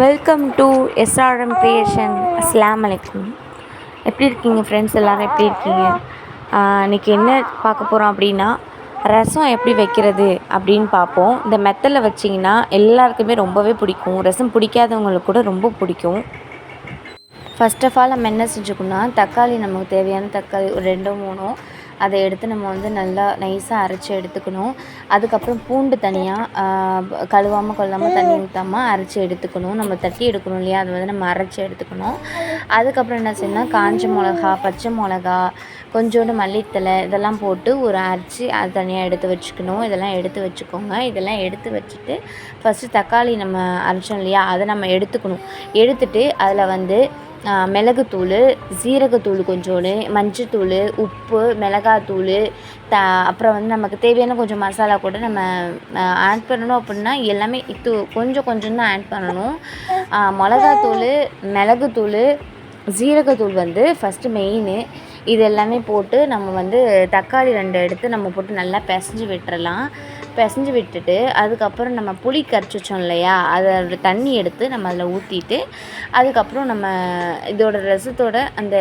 Welcome to SRM creation அஸ்லாம் அலைக்கும் எப்படி இருக்கீங்க ஃப்ரெண்ட்ஸ் எல்லோரும் எப்படி இருக்கீங்க? இன்றைக்கி என்ன பார்க்க போகிறோம் அப்படின்னா ரசம் எப்படி வைக்கிறது அப்படின்னு பார்ப்போம். இந்த மெத்தடில் வச்சிங்கன்னா எல்லாருக்குமே ரொம்பவே பிடிக்கும். ரசம் பிடிக்காதவங்களுக்கு கூட ரொம்ப பிடிக்கும். ஃபஸ்ட் ஆஃப் ஆல் நம்ம என்ன செஞ்சுக்கணும்னா தக்காளி நமக்கு தேவையான தக்காளி ஒரு ரெண்டோ மூணோ அதை எடுத்து நம்ம வந்து நல்லா நைஸாக அரைச்சி எடுத்துக்கணும். அதுக்கப்புறம் பூண்டு தனியாக கழுவாமல் கொள்ளாமல் தண்ணி ஊற்றாமல் அரைச்சி எடுத்துக்கணும். நம்ம தட்டி எடுக்கணும் இல்லையா? அதை வந்து நம்ம அரைச்சி எடுத்துக்கணும். அதுக்கப்புறம் என்ன செய்யணும் காஞ்ச மிளகா பச்சை மிளகா கொஞ்சோண்டு மல்லித்தலை இதெல்லாம் போட்டு ஒரு அரைச்சி அது தனியாக எடுத்து வச்சுக்கணும். இதெல்லாம் எடுத்து வச்சுக்கோங்க. இதெல்லாம் எடுத்து வச்சுட்டு ஃபஸ்ட்டு தக்காளி நம்ம அரைச்சோம் இல்லையா? அதை நம்ம எடுத்துக்கணும். எடுத்துட்டு அதில் வந்து மிளகுத்தூள் சீரகத்தூள் கொஞ்சோண்டு மஞ்சத்தூள் உப்பு மிளகாத்தூள் த அப்புறம் வந்து நமக்கு தேவையான கொஞ்சம் மசாலா கூட நம்ம ஆட் பண்ணணும் அப்படின்னா எல்லாமே இது கொஞ்சம் கொஞ்சம் தான் ஆட் பண்ணணும். மிளகாத்தூள் மிளகுத்தூள் ஜீரகத்தூள் வந்து ஃபஸ்ட்டு மெயினு இது எல்லாமே போட்டு நம்ம வந்து தக்காளி ரெண்டு எடுத்து நம்ம போட்டு நல்லா பிசைஞ்சு விட்டுறலாம். பிசைஞ்சு விட்டுட்டு அதுக்கப்புறம் நம்ம புளி கரைச்சி வச்சோம் இல்லையா அதோட தண்ணி எடுத்து நம்ம அதில் ஊற்றிட்டு அதுக்கப்புறம் நம்ம இதோட ரசத்தோட அந்த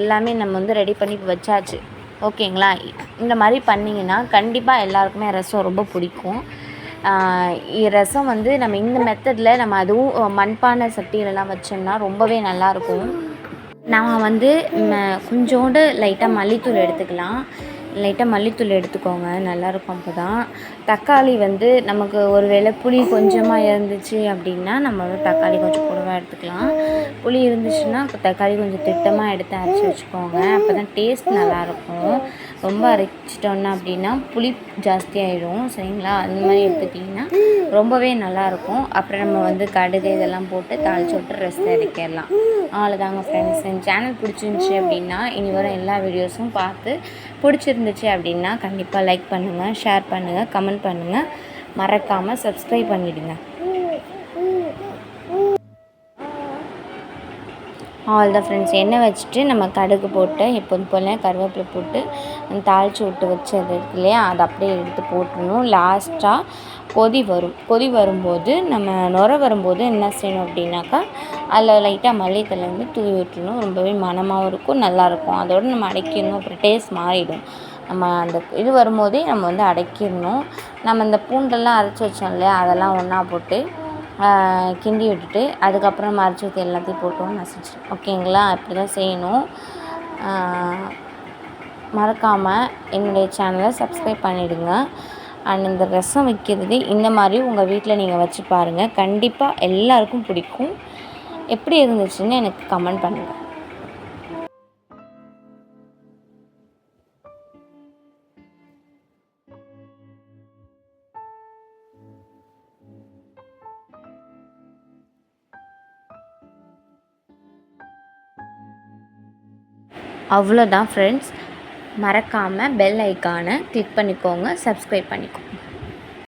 எல்லாமே நம்ம வந்து ரெடி பண்ணி வச்சாச்சு. ஓகேங்களா? இந்த மாதிரி பண்ணிங்கன்னா கண்டிப்பாக எல்லாருக்குமே ரசம் ரொம்ப பிடிக்கும். ரசம் வந்து நம்ம இந்த மெத்தடில் நம்ம அதுவும் மண்பானை சட்டியிலலாம் வச்சோம்னா ரொம்பவே நல்லாயிருக்கும். நம்ம வந்து கொஞ்சோண்டு லைட்டாக மல்லித்தூள் எடுத்துக்கலாம். லைட்டாக மல்லித்தூள் எடுத்துக்கோங்க. நல்லாயிருக்கும் அப்போ தான் தக்காளி வந்து நமக்கு ஒரு வேளை புளி கொஞ்சமாக இருந்துச்சு அப்படின்னா நம்ம வந்து தக்காளி கொஞ்சம் கூடவாக எடுத்துக்கலாம். புளி இருந்துச்சுன்னா தக்காளி கொஞ்சம் திட்டமாக எடுத்து அரைச்சி வச்சுக்கோங்க. அப்போ தான் டேஸ்ட் நல்லாயிருக்கும் ரொம்ப அரைச்சிட்டோன்னா அப்படின்னா புளி ஜாஸ்தியாகிடும் சரிங்களா? அந்த மாதிரி எடுத்துக்கிட்டிங்கன்னா ரொம்பவே நல்லாயிருக்கும் அப்புறம் நம்ம வந்து கடுகு இதெல்லாம் போட்டு தாளிச்சு விட்டு ரெஸ்ட் இறக்கிடலாம் அவ்வளோதாங்க ஃப்ரெண்ட்ஸ் என் சேனல் பிடிச்சிருந்துச்சி அப்படின்னா இனி வர எல்லா வீடியோஸும் பார்த்து பிடிச்சிருந்துச்சு அப்படின்னா கண்டிப்பாக லைக் பண்ணுங்கள் ஷேர் பண்ணுங்கள் கமெண்ட் பண்ணுங்கள் மறக்காமல் சப்ஸ்கிரைப் பண்ணிவிடுங்க ஆல் த ஃப்ரெண்ட்ஸ் எண்ணெய் வச்சுட்டு நம்ம கடுகு போட்டு எப்போதும் போல் கருவேப்பிலை போட்டு தாளித்து விட்டு வச்சது இருக்கு இல்லையா? அதை அப்படியே எடுத்து போட்டுடணும். லாஸ்ட்டாக கொதி வரும். கொதி வரும்போது நம்ம நுர வரும்போது என்ன செய்யணும் அப்படின்னாக்கா அதில் லைட்டாக மல்லித்தலை வந்து தூவி விட்டுணும் ரொம்பவே மனமாகவும் இருக்கும் நல்லாயிருக்கும் அதோடு நம்ம அடைக்கணும் அப்புறம் டேஸ்ட் மாறிடும். நம்ம அந்த இது வரும்போதே நம்ம வந்து அடைக்கிடணும். நம்ம இந்த பூண்டெல்லாம் அரைச்சி வச்சோம் இல்லையா? அதெல்லாம் ஒன்றா போட்டு கிண்டி விட்டுட்டு அதுக்கப்புறம் அரைச்சி ஊற்றி எல்லாத்தையும் போட்டு நசிச்சு. ஓகேங்களா? இப்படி தான் செய்யணும் மறக்காமல் என்னுடைய சேனலை சப்ஸ்கிரைப் பண்ணிவிடுங்க அண்ட் இந்த ரசம் வைக்கிறது இந்த மாதிரி உங்கள் வீட்டில் நீங்கள் வச்சு பாருங்கள் கண்டிப்பாக எல்லாருக்கும் பிடிக்கும். எப்படி இருந்துச்சுன்னு எனக்கு கமெண்ட் பண்ணுங்கள் அவ்வளோதான் ஃப்ரெண்ட்ஸ் மறக்காமல் பெல் ஐக்கானை கிளிக் பண்ணிக்கோங்க சப்ஸ்கிரைப் பண்ணிக்கோங்க.